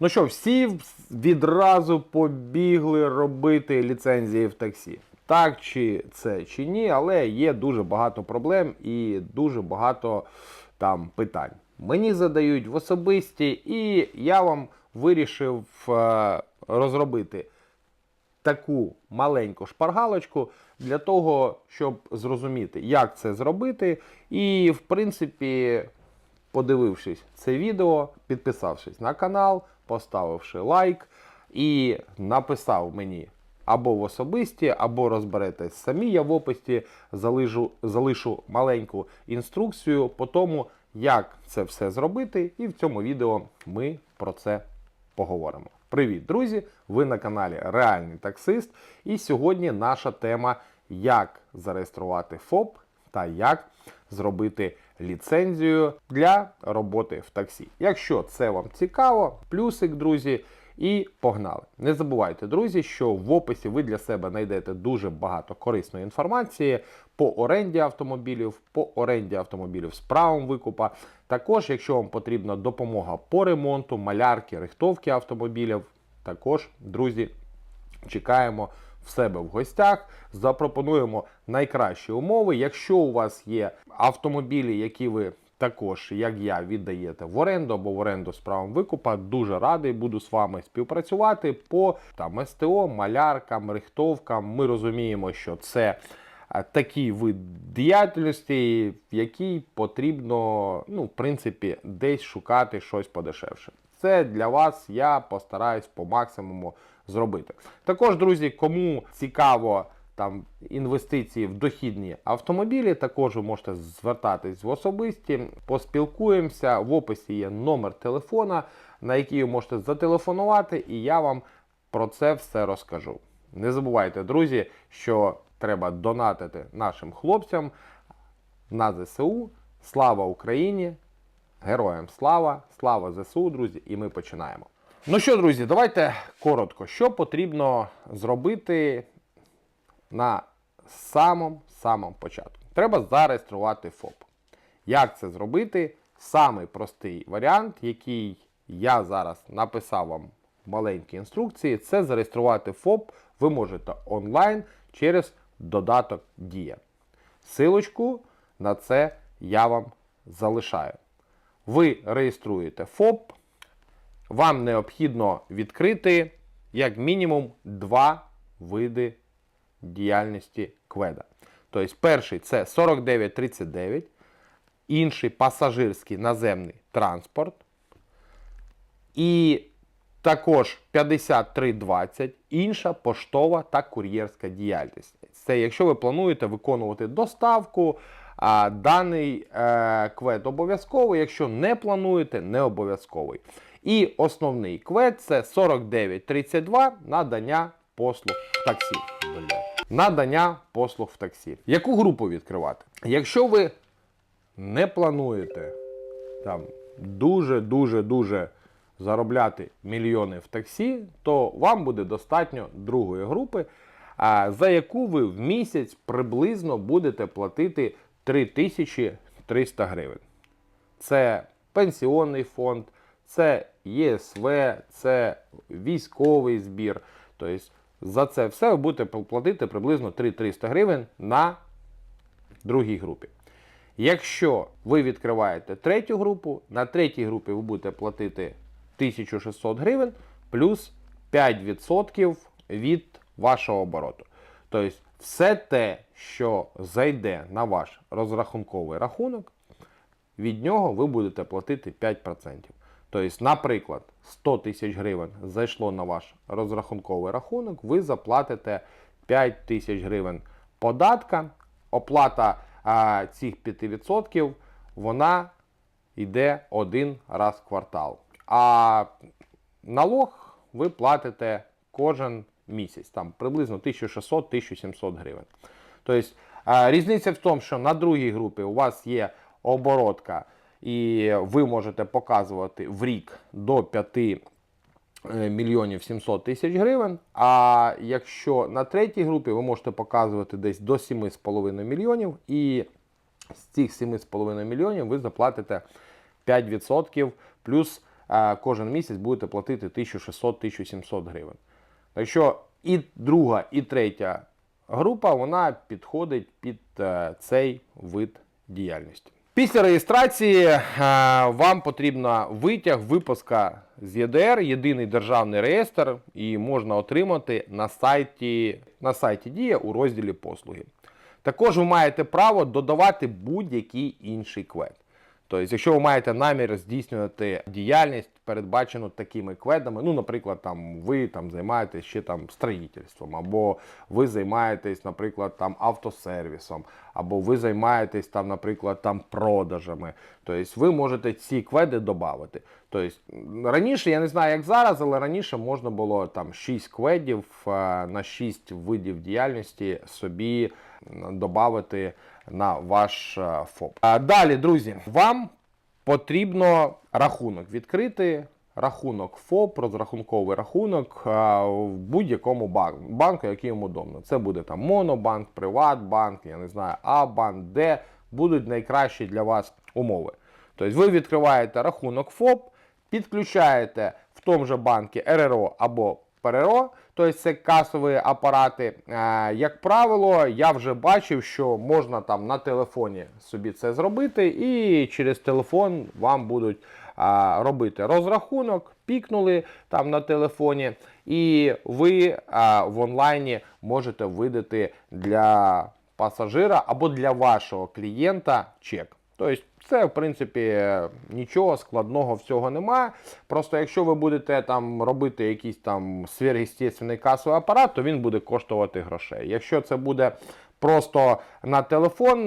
Ну що, всі відразу побігли робити ліцензії в таксі. Так чи це чи ні, але є дуже багато проблем і дуже багато там питань. Мені задають в особисті, і я вам вирішив е, розробити таку маленьку шпаргалочку для того, щоб зрозуміти, як це зробити. І, в принципі, подивившись це відео, підписавшись на канал, поставивши лайк і написав мені або в особисті, або розберетесь самі. Я в описі залишу, залишу маленьку інструкцію по тому, як це все зробити. І в цьому відео ми про це поговоримо. Привіт, друзі! Ви на каналі Реальний таксист. І сьогодні наша тема як зареєструвати ФОП та як зробити ліцензію для роботи в таксі. Якщо це вам цікаво, плюсик, друзі, і погнали. Не забувайте, друзі, що в описі ви для себе знайдете дуже багато корисної інформації по оренді автомобілів, по оренді автомобілів з правом викупа. Також, якщо вам потрібна допомога по ремонту, малярки, рихтовки автомобілів, також, друзі, чекаємо в себе в гостях, запропонуємо найкращі умови. Якщо у вас є автомобілі, які ви також, як я, віддаєте в оренду або в оренду з правом викупа, дуже радий буду з вами співпрацювати по там СТО, маляркам, рихтовкам. Ми розуміємо, що це такий вид діяльності, в якій потрібно, ну, в принципі, десь шукати щось подешевше. Це для вас я постараюсь по максимуму зробити. Також, друзі, кому цікаво там інвестиції в дохідні автомобілі, також ви можете звертатись в особисті, поспілкуємося. В описі є номер телефона, на який ви можете зателефонувати, і я вам про це все розкажу. Не забувайте, друзі, що треба донатити нашим хлопцям на ЗСУ. Слава Україні! Героям слава! Слава ЗСУ, друзі! І ми починаємо. Ну що, друзі, давайте коротко, що потрібно зробити на самому самому початку. Треба зареєструвати ФОП. Як це зробити? Самий простий варіант, який я зараз написав вам в маленькій інструкції, це зареєструвати ФОП ви можете онлайн через додаток Дія. Силочку на це я вам залишаю. Ви реєструєте ФОП, вам необхідно відкрити як мінімум два види діяльності кведа. Тобто, перший це 4939, інший пасажирський наземний транспорт. І також 5320, інша поштова та кур'єрська діяльність. Це якщо ви плануєте виконувати доставку, а даний е, квед обов'язковий, якщо не плануєте, не обов'язковий. І основний квед це 4932 надання послуг в таксі. Надання послуг в таксі. Яку групу відкривати? Якщо ви не плануєте там дуже-дуже дуже заробляти мільйони в таксі, то вам буде достатньо другої групи, за яку ви в місяць приблизно будете платити 3300 гривень. Це пенсіонний фонд, це ЄСВ, це військовий збір. Тобто за це все ви будете платити приблизно 3300 гривень на другій групі. Якщо ви відкриваєте третю групу, на третій групі ви будете платити 1600 гривень плюс 5% від вашого обороту. Тобто, все те, що зайде на ваш розрахунковий рахунок, від нього ви будете платити 5%. Тобто, наприклад, 100 тисяч гривень зайшло на ваш розрахунковий рахунок, ви заплатите 5 тисяч гривень податка. Оплата а, цих 5% вона йде один раз в квартал. А налог ви платите кожен місяць, там приблизно 1600-1700 гривень. Тобто різниця в тому, що на другій групі у вас є оборотка, і ви можете показувати в рік до 5 е, мільйонів 700 тисяч гривень. А якщо на третій групі ви можете показувати десь до 7,5 мільйонів, і з цих 7,5 мільйонів ви заплатите 5% плюс е, кожен місяць будете платити 1600-1700 гривень. Так що і друга, і третя група вона підходить під е, цей вид діяльності. Після реєстрації е, вам потрібна витяг випуска з ЄДР, єдиний державний реєстр, і можна отримати на сайті, на сайті Дія у розділі послуги. Також ви маєте право додавати будь-який інший квет. Тобто, якщо ви маєте намір здійснювати діяльність, передбачену такими кведами, ну, наприклад, там ви там займаєтесь ще там строїтельством, або ви займаєтесь, наприклад, там автосервісом, або ви займаєтесь там, наприклад, там продажами. Тобто ви можете ці кведи додати. Тобто раніше, я не знаю, як зараз, але раніше можна було там 6 кведів е, на 6 видів діяльності собі додати на ваш е, ФОП. Далі, друзі, вам потрібно рахунок відкрити. Рахунок ФОП, розрахунковий рахунок е, в будь-якому банку, банку, який йому удобно. Це буде там Монобанк, Приватбанк, я не знаю, А-банк, де будуть найкращі для вас умови. Тобто ви відкриваєте рахунок ФОП, підключаєте в тому же банку РРО або ПРО, тобто це касові апарати. Е, Як правило, я вже бачив, що можна там на телефоні собі це зробити, і через телефон вам будуть робити розрахунок, пікнули там на телефоні, і ви в онлайні можете видати для пасажира або для вашого клієнта чек. Тобто це, в принципі, нічого складного всього немає. Просто якщо ви будете там робити якийсь там сверхъестественний касовий апарат, то він буде коштувати грошей. Якщо це буде просто на телефон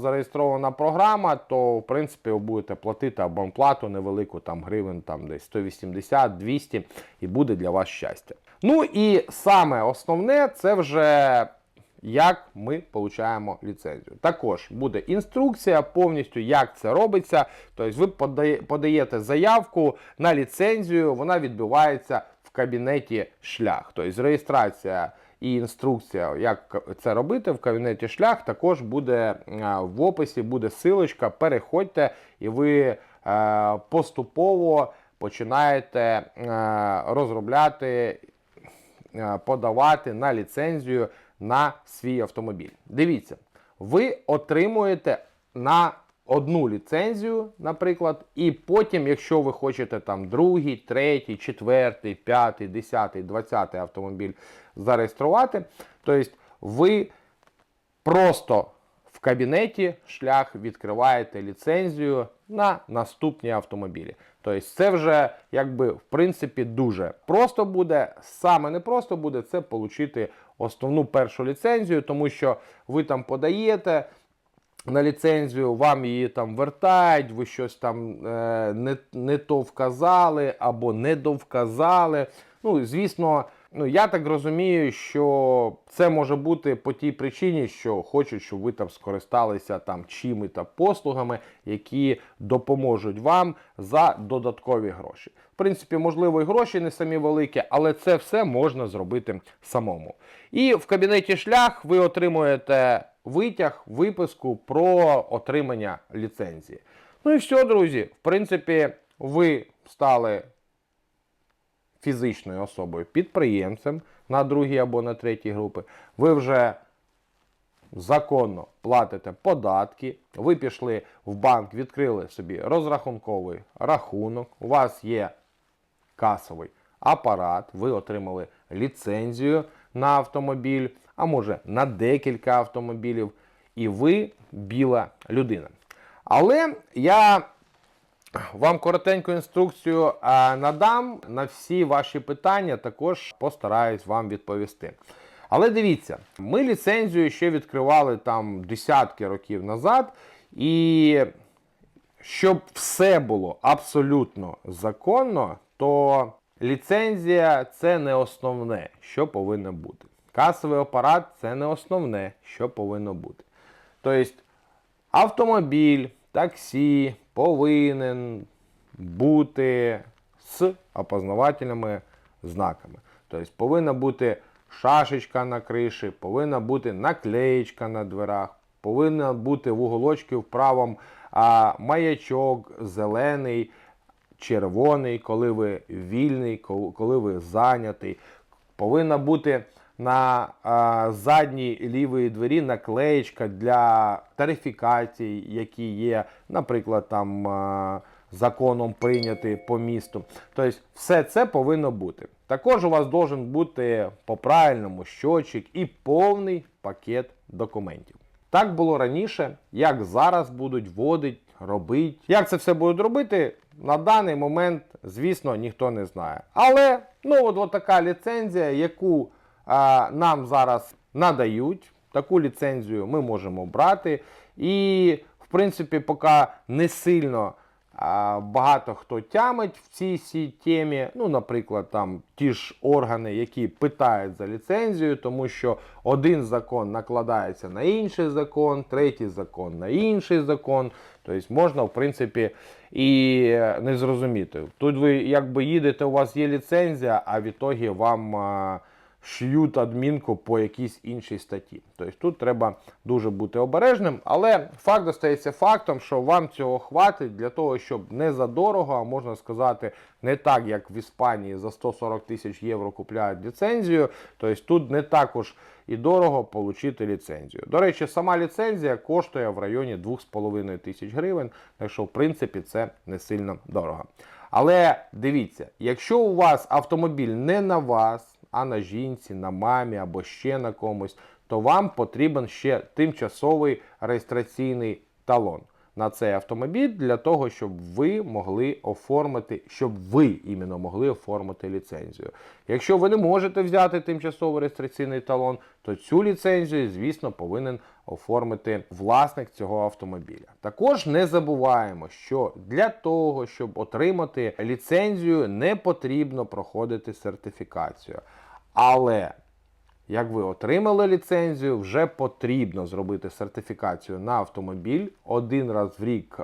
зареєстрована програма, то в принципі ви будете платити абонплату невелику, там гривень там десь 180-200 і буде для вас щастя. Ну і саме основне це вже як ми получаємо ліцензію. Також буде інструкція повністю, як це робиться. Тобто ви подаєте заявку на ліцензію, вона відбувається в кабінеті шлях. Тобто реєстрація і інструкція, як це робити в кабінеті шлях, також буде е, в описі, буде силочка. Переходьте і ви е, поступово починаєте е, розробляти подавати на ліцензію на свій автомобіль. Дивіться, ви отримуєте на одну ліцензію, наприклад, і потім, якщо ви хочете там другий, третій, четвертий, п'ятий, десятий, двадцятий автомобіль зареєструвати, тобто ви просто в кабінеті шлях відкриваєте ліцензію на наступні автомобілі. Тобто це вже якби в принципі дуже просто буде. Саме не просто буде це отримати основну першу ліцензію, тому що ви там подаєте. На ліцензію вам її там вертають, ви щось там е, не, не то вказали або не довказали. Ну, звісно, ну я так розумію, що це може бути по тій причині, що хочуть, щоб ви там скористалися там чими-то послугами, які допоможуть вам за додаткові гроші. В принципі, можливо, і гроші не самі великі, але це все можна зробити самому. І в кабінеті шлях ви отримуєте витяг, виписку про отримання ліцензії. Ну і все, друзі. В принципі, ви стали фізичною особою підприємцем на другій або на третій групи. Ви вже законно платите податки, ви пішли в банк, відкрили собі розрахунковий рахунок, у вас є касовий апарат, ви отримали ліцензію на автомобіль, а може на декілька автомобілів, і ви біла людина. Але я вам коротеньку інструкцію надам на всі ваші питання, також постараюсь вам відповісти. Але дивіться, ми ліцензію ще відкривали там десятки років назад, і щоб все було абсолютно законно, то ліцензія це не основне, що повинно бути. Касовий апарат це не основне, що повинно бути. Тобто автомобіль, таксі повинен бути з опознавательними знаками. Тобто повинна бути шашечка на криші, повинна бути наклеєчка на дверах, повинна бути в уголочці в правому а, маячок зелений червоний, коли ви вільний, коли ви зайнятий. Повинна бути на а, задній лівій двері наклеєчка для тарифікацій, які є, наприклад, там а, законом прийняті по місту. Тобто, все це повинно бути. Також у вас должен бути по правильному щочик і повний пакет документів. Так було раніше, як зараз будуть вводити, робити. Як це все будуть робити, на даний момент, звісно, ніхто не знає. Але ну, от, от така ліцензія, яку нам зараз надають, таку ліцензію ми можемо брати. І, в принципі, поки не сильно багато хто тямить в цій всій темі. Ну, наприклад, там ті ж органи, які питають за ліцензію, тому що один закон накладається на інший закон, третій закон на інший закон. Тобто можна, в принципі, і не зрозуміти. Тут ви якби їдете, у вас є ліцензія, а в ітогі вам. А, адмінку по якійсь іншій статті. Тобто тут треба дуже бути обережним, але факт остається фактом, що вам цього хватить для того, щоб не за дорого, а можна сказати, не так, як в Іспанії за 140 тисяч євро купляють ліцензію. Тобто тут не також і дорого отримати ліцензію. До речі, сама ліцензія коштує в районі 2,5 тисяч гривень, так що в принципі це не сильно дорого. Але дивіться, якщо у вас автомобіль не на вас, а на жінці, на мамі або ще на комусь, то вам потрібен ще тимчасовий реєстраційний талон на цей автомобіль для того, щоб ви могли оформити, щоб ви іменно могли оформити ліцензію. Якщо ви не можете взяти тимчасовий реєстраційний талон, то цю ліцензію, звісно, повинен оформити власник цього автомобіля. Також не забуваємо, що для того, щоб отримати ліцензію, не потрібно проходити сертифікацію. Але як ви отримали ліцензію, вже потрібно зробити сертифікацію на автомобіль, один раз в рік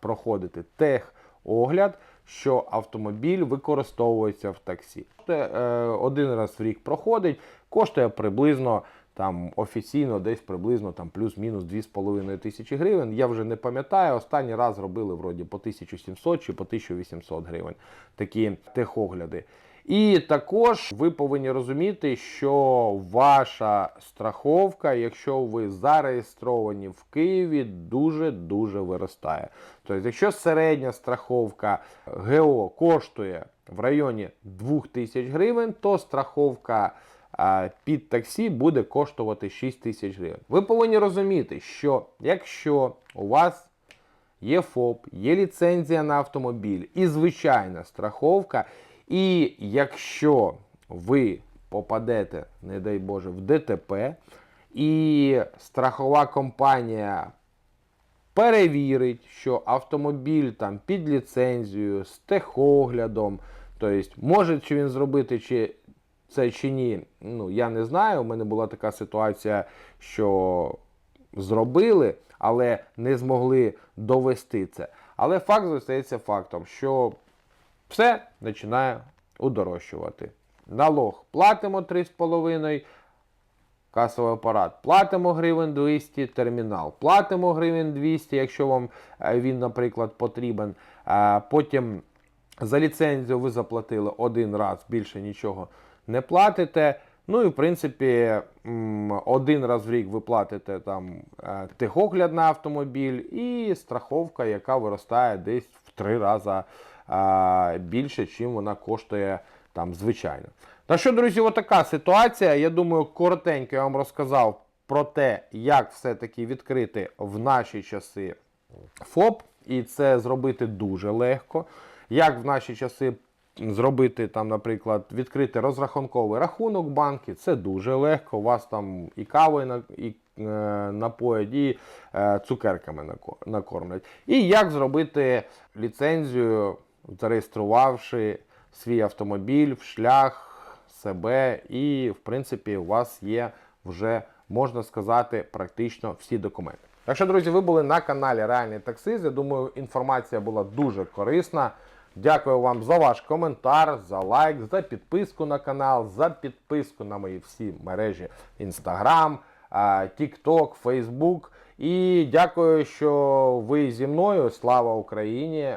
проходити техогляд, що автомобіль використовується в таксі. Е, один раз в рік проходить, коштує приблизно там офіційно десь приблизно там плюс-мінус 2,5 тисячі гривень. Я вже не пам'ятаю. Останній раз робили вроді по 1700 чи по 1800 гривень такі техогляди. І також ви повинні розуміти, що ваша страховка, якщо ви зареєстровані в Києві, дуже-дуже виростає. Тобто, якщо середня страховка ГО коштує в районі 2000 гривень, то страховка під таксі буде коштувати 6 тисяч гривень. Ви повинні розуміти, що якщо у вас є ФОП, є ліцензія на автомобіль і звичайна страховка. І якщо ви попадете, не дай Боже, в ДТП, і страхова компанія перевірить, що автомобіль там під ліцензією, з техоглядом, тобто може чи він зробити чи це чи ні, ну я не знаю. У мене була така ситуація, що зробили, але не змогли довести це. Але факт залишається фактом, що все починає удорожчувати. Налог платимо 3,5, касовий апарат платимо гривень 200, термінал платимо гривень 200, якщо вам е, він, наприклад, потрібен. Потім за ліцензію ви заплатили один раз, більше нічого не платите. Ну і в принципі один раз в рік ви платите там е, техогляд на автомобіль і страховка, яка виростає десь в три рази більше, чим вона коштує там звичайно. Та що, друзі, отака ситуація. Я думаю, коротенько я вам розказав про те, як все-таки відкрити в наші часи ФОП, і це зробити дуже легко. Як в наші часи зробити там, наприклад, відкрити розрахунковий рахунок банки, це дуже легко. У вас там і кавою і е, напоять, і е, цукерками накормлять. І як зробити ліцензію, зареєструвавши свій автомобіль в шлях себе, і, в принципі, у вас є вже, можна сказати, практично всі документи. Так що, друзі, ви були на каналі Реальний Таксист. Я думаю, інформація була дуже корисна. Дякую вам за ваш коментар, за лайк, за підписку на канал, за підписку на мої всі мережі Instagram, TikTok, Facebook. І дякую, що ви зі мною. Слава Україні!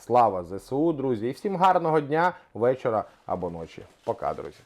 Слава ЗСУ, друзі! І всім гарного дня, вечора або ночі. Пока, друзі!